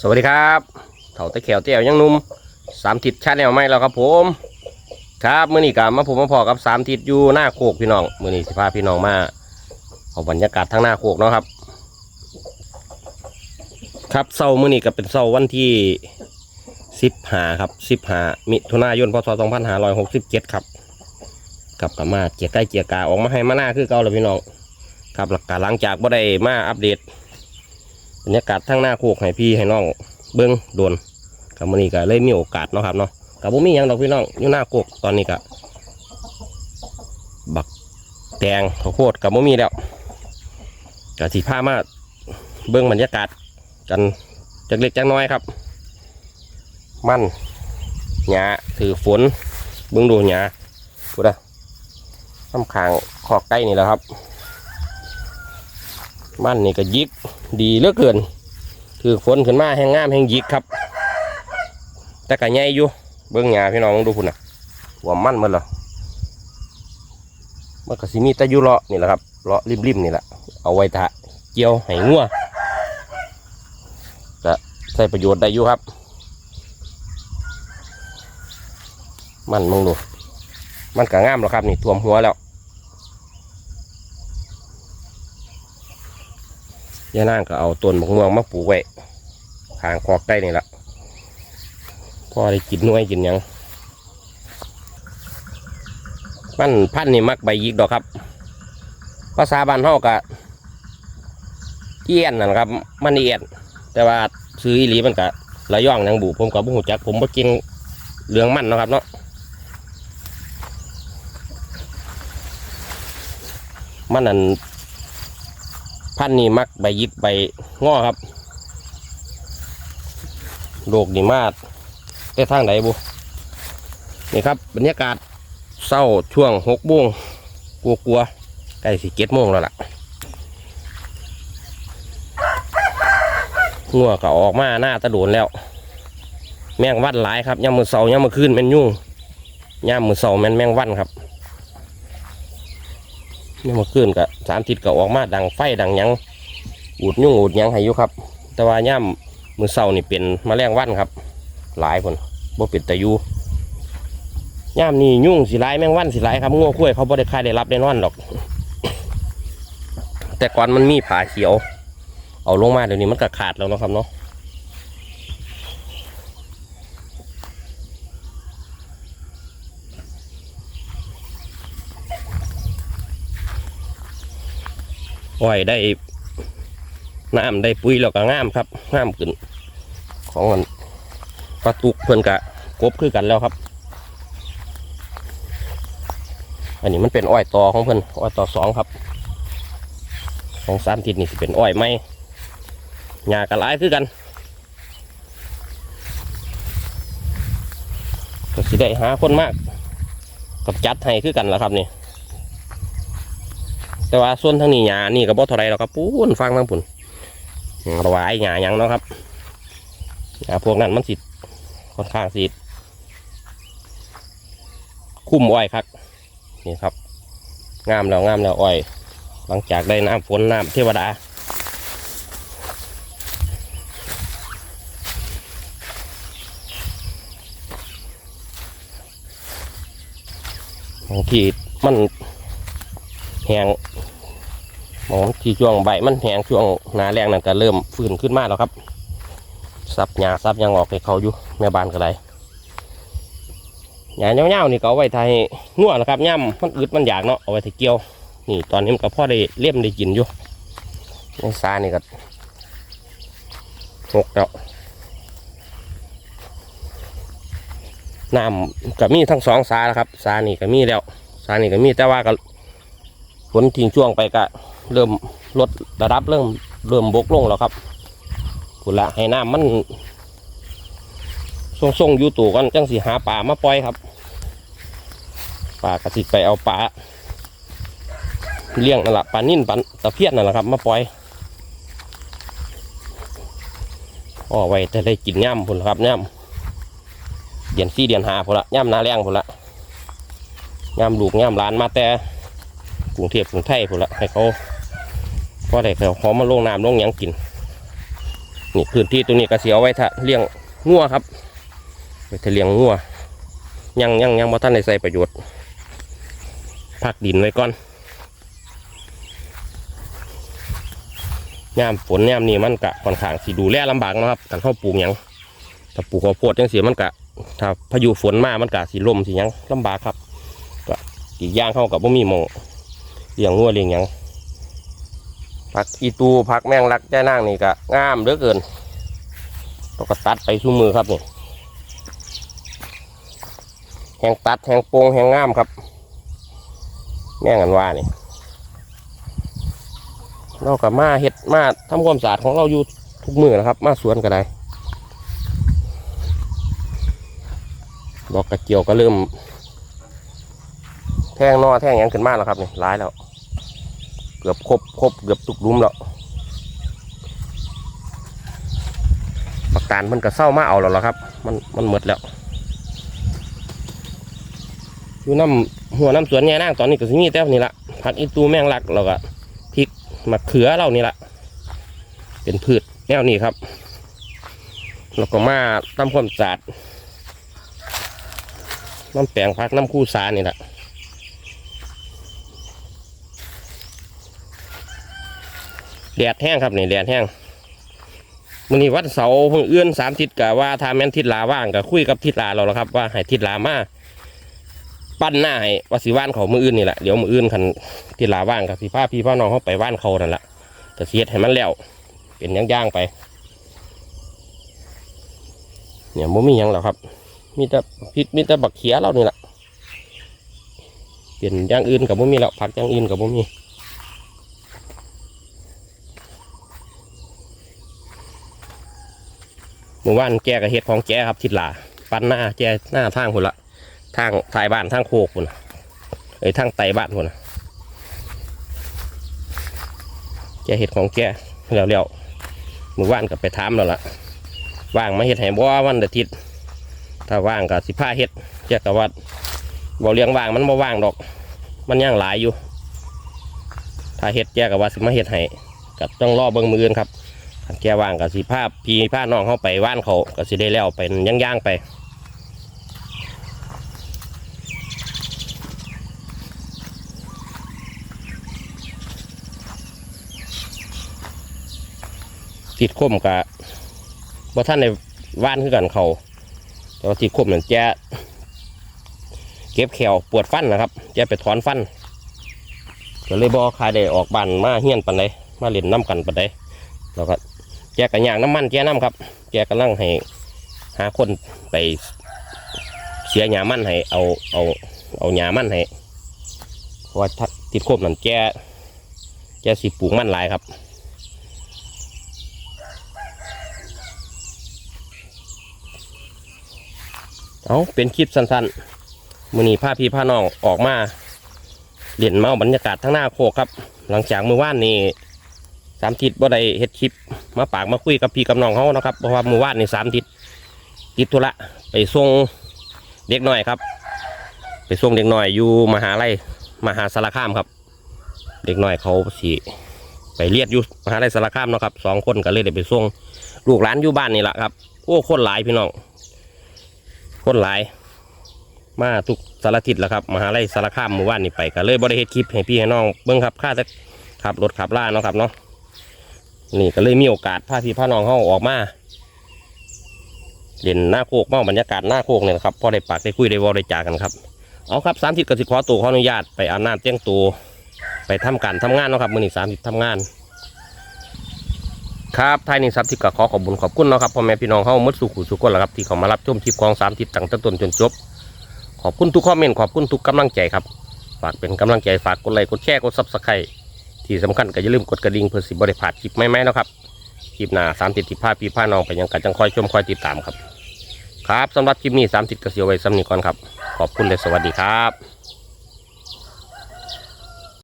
สวัสดีครับเถาตะแขวเตี้ยวยังนุ่มสามทิศชาแนลไม่แล้วครับผม ครับมื่อนี้กับมาผมมาพอกับสามทิศอยู่หน้าโคกพี่น้องมื่อนี้สิพาพี่น้องมาเอาบรรยากาศทั้งหน้าโคกเนาะครับ ครับเสาร์มื่อนี้ก็เป็นเสาร์วันที่สิบหาครับสิบหามิถุนายนพศสองพันห้าร้อยหกสิบเจ็ดครับกลับกับมาเจียใกล้เจียกาออกมาให้มาหน้าคือเก่าแล้วพี่น้องครับหลักการหลังจากบ่ได้มาอัปเดต รรยากาศทั้งหน้าโคกให้พี่ให้น้องเบิ้งโดนกับมื้อนี้ก็เลยมีโอกาสเนาะครับเนาะกับบ่มีหยังดอกพี่น้องอยู่หน้าโคกตอนนี้ก็บักแตงข้าวโพดกับบ่มีแล้วก็สิพามาเบิ้งบรรยากาศกันจักเล็กจักน้อยครับ มันหญ้าถือฝนเบิ้งดูหญ้าพูดอะน้ำขางขอกใกล้นี่แหละครับ มันนี่ก็ยิก ดีเหลือเกิน ถือฝนขึ้นมาแห้งงามแห้งยิกครับ แต่ก็ใหญ่อยู่ เบิ้องหญ้าพี่น้องดูพุ่นนะว่ามันมันเหรอมันก็สิมีแตะยุเลาะนี่แหละครับเลาะริมๆนี่แหละเอาไว้ทะเกี่ยวให้งัวก็ใช้ประโยชน์ได้อยู่ครับ มันมึงดูมันก็งามแล้วครับ นี่ท่วมหัวแล้ว ย่านางก็เอาต้นมะม่วงมาปลูกไว้ทางคอกใกล้นี่ละพอได้กินน่วยกินยังมันพันนี่มักใบยิกดอกครับ ภาษาบ้านเฮากะเอี้ยนนั่นครับ มันเอี้ยน แต่ว่าซื้ออีหลีมันกะระย่องหยังบุผมกับบุหูจัก ผมบ่กินเหลืองมันนะครับเนาะมันนั่น พันธุ์นี่มักใบยิกใบง้อครับโลกนี่มาดแต่ทางไหนบุนี่ครับบรรยากาศเศร้าช่วงหกโมงกลัวกลัวๆใกล้สิเจ็ดโมงแล้วล่ะงัวก็ออกมาหน้าตะโดนแล้ว แมงวันหลายครับย่ามมือเสาย่ามมือคืนแมนยุ่งย่ามมือเสาแมนแมงวันครับ นี่มาขึ้นกับสามทิศก็ออกมาดังไฟดังยังอูดยุ่งอูดยังให้อยู่ครับ แต่ว่าย่ำมือเศร้านี่เป็นมาแมลงวันครับ หลายคนบ่เป็นตะยูย่ำนี่ยุ่งสิหลายแมงวันสิหลายครับงัวคุ้ยเขาบ่ได้ค่ายได้รับได้นอนหรอก แต่ก่อนมันมีผาเขียว เอาลงมาเดี๋ยวนี้มันก็ขาดแล้วนะครับเนาะ อ้อยได้น้ำได้ปุ๋ยแล้วก็งามครับงามขึ้น ของมันปลาตุกเพื่อนกะกบคือกันแล้วครับ อันนี้มันเป็นอ้อยต่อของเพื่อนอ้อยต่อสองครับ ของสามทิศนี่สิเป็นอ้อยไม้หญ้ากระไรคือกันก็สิได้หาคนมากกับจัดให้คือกันแหละครับนี่ แต่ว่าส่วนทางนี้หญ้านี่ก็บ่เท่าไรหรอกครับปูนฟังทางปุ่นระวายหญ้าหยังเนาะครับหญ้าพวกนั้นมันสิค่อนข้างสิคุ้มอ้อยครับนี่ครับ งามแล้วงามแล้วอ้อย หลังจากได้น้ำฝนน้ำเทวดาบางทีมันแห้ง มองที่ช่วงใบมันแห้งช่วงหนาแรงนั่นก็เริ่มฟื้นขึ้นมาแล้วครับซับหญ้าซับยังออกให้เขาอยู่แม่บ้านก็ได้หญ้าเงาๆนี่ก็เอาไว้ทยงัวนะครับย่ำมันอึดมันอยากเนาะเอาไว้ทยเกี่ยว นี่ตอนนี้มันก็พ่อได้เลี่ยมได้กินอยู่ในซานี่ก็หกแล้วน้ำก็มีทั้งสองซาแล้วครับซานี่ก็มีแล้วซานี่ก็มีแต่ว่าก็ฝนทิ้งช่วงไปก็ เริ่มลดระดับเริ่มเริ่มบกลงแล้วครับคุณละให้น้ำมันทรงๆอยู่ตู่กันจังสีหาป่ามาปล่อยครับป่ากระสิไปเอาป่าเลี้ยงนั่นแหละปลานิ่นปลาตะเพียนนั่นแหละครับ มาปล่อยอ๋อไว้จะได้กินย่ำพุ่นละครับย่ำเดือนสี่เดือนหาพุ่นละย่ำนาแรงพุ่นละย่ำลูกย่ำหลานมาแต่กรุงเทพกรุงไทยพุ่นละให้เขา พอได้เขาหอมมาลงน้ำลงยังกินนี่พื้นที่ตรงนี้ก็เสียไว้ถ้าเลี้ยงงัวครับไว้ถ้าเลี้ยงงัวยังยังยังบ่ท่านได้ใส่ประโยชน์พักดินไว้ก่อนยามฝนยามนี้มันกะค่อนข้างสิดูแลลำบากนะครับการเข้าปลูกยังถ้าปลูกข้าวโพดจังสียมันกะถ้าพายุฝนมามันกะสิลมสิหยังลำบากครับก็อีกอย่างเข้ากับบ่มีหมองเลี้ยงงัวเลี้ยงยัง ผักอีตูผักแมงลักแจ้นางนี่ก็งามเหลือเกินเราก็ตัดไปสู้มือครับนี่แหงตัดแหงโปงแหงงามครับ แม่งกันว่านี่เรากับมาเห็ดมาทำความสะอาดของเราอยู่ทุกมือนะครับ มาสวนก็ได้ดอกกระเจียวก็เริ่ม แท่งนอแท่งยังขึ้นมากแล้วครับนี่ร้ายแล้ว เกือบครบครบเกือบทุกลุมแล้วปักตานมันก็เศร้ามาเอาแล้วล่ะครับ มันมันหมดแล้วอยู่น้ำหัวน้ำสวนแง่นางตอนนี้ก็สิมีแต่นี่ละผักอีตูแมงลักเราก็พริกมะเขือเรานี่ละเป็นพืชแนวนี้ครับแล้วก็มาทำความสะอาดน้ำแปลงพักน้ำคู่สานี่แหละ แดดแห้งครับนี่แดดแห้งมันนี้วันเสาเพิ่งเอื้อนสามทิศกะว่าถ้าแม่นทิศลาว่างก็คุยกับทิศลาเราแล้วครับ ว่าให้ทิศลามาปั้นหน้าให้วสิว่านเขามืออื่นนี่แหละเดี๋ยวมืออื่นคันทิศลาว่างกับพี่พ่าพี่พ่อน้องเขาไปว่านเขานั่นแหละแต่เสียดให้มันแล้วเป็นย่างๆไป เนี่ยมันมียังแล้วครับ มีแต่พริกมีแต่บักเขียเรานี่แหละเปลี่ยนย่างอื่นกับบ่มีแล้วผักย่างอื่นกับบ่มีเมื่ อวานแกกับเห็ดของแกครับทิดหลาปันหน้าแกหน้าทางคนละทางทายบ้านทางโคกคนน่ะเอ้ยทางไตบ้านคนน่ะแกเห็ดของแกแล้วแล้วๆเมื่อวานกับไปถามแล้วล่ะว่างมาเห็ดให้บ่วันอาทิตย์ถ้าว่างก็สิผ้าเฮ็ดแกกับว่าบ่เลี้ยงว่างมันบ่ว่างดอก มันยังหลายอยู่ ถ้าเฮ็ดแกกับว่าสิมาเฮ็ดให้ก็ต้องรอเบิ่งมืออื่นครับ คันแก่ว่างก็สิผ้าพี่ผ้าน้องเข้าไปว่านเขาก็สิได้แล้วเป็นย่างๆไปติดคมกับบ่ท่านในว่านคือกันเขาแต่ว่าที่คมนั่นแกเก็บแขวปวดฟันนะครับแกไปถอนฟันก็เลยบอคายได้ออกบันมาเฮี้ยนปันไดมาเล่นน้ำกันปันไดแล้วก็ แกกระยางน้ำมันแกน้ำครับ แกกำลังให้หาคนไปเสียหยามันให้เอาเอาเอาหยามันให้เพราะว่าติดโคมนั่นแกแกสิปลูกมันหลายครับเอาเป็นคลิปสั้นๆมือนี้พาพี่พาน้องออกมาเล่นเมาบรรยากาศทั้งหน้าโคกครับ หลังจากเมื่อวานนี่สามทิศบ่ได้เฮ็ดคลิป มาปากมาคุยกับพี่กับน้องเขานะครับเพราะว่ามือว่านในสามทิศติดธุระไปส่งเด็กหน้อยครับ ไปส่งเด็กหน้อยอยู่มหาลัยมหาสารคามครับ เด็กหน้อยเขาสิไปเรียนอยู่มหาลัยสารคามเนาะครับสองคนก็เลยได้ไปส่งลูกหลานอยู่บ้านนี่แหละครับโอ้คนหลายพี่น้องคนหลายมาทุกสารทิศแล้วครับมหาลัยสารคามหมู่บ้านนี่ไปก็เลยบริเฮ็ดคลิปให้พี่ให้น้องเบิ้งครับค่าจะขับรถขับล่าเนาะครับเนาะ นี่ก็เลยมีโอกาสพาพี่พาน้องเขาออกมาเล่นหน้าโคกเมาบรรยากาศหน้าโคกเนี่ยครับพอได้ปากได้คุยได้วอได้จากันครับเอาครับสามทิศกสิขอตัวขออนุญาตไปอาบน้ำเตี้ยงตัวไปทำการทำงานเนาะครับมือนี้สามทิศทำงาน ครับท้ายนี้ครับที่ก็ขอขอบคุญขอบคุณเนาะครับพ่อแม่พี่น้องเฮาหมดสุขุสุขคนละครับที่เขามารับชมคลิปของสามทิศตั้งแต่ต้นจนจบ ขอบคุณทุกคอมเมนต์ขอบคุณทุกกำลังใจครับฝากเป็นกำลังใจฝากกดไลค์กดแชร์กดซับสไครต์ ที่สำคัญก็อย่าลืมกดกระดิ่งเพื่อสิบริพลาดคลิปใหม่ๆเนาะครับคลิปหน้าสามทิศที่พาพี่พาน้องไปยังกันจังคอยชมคอยติดตามครับ ครับสำหรับคลิปนี้สามทิศก็เสียไว้สำนีก่อนครับ ขอบคุณและสวัสดีครับ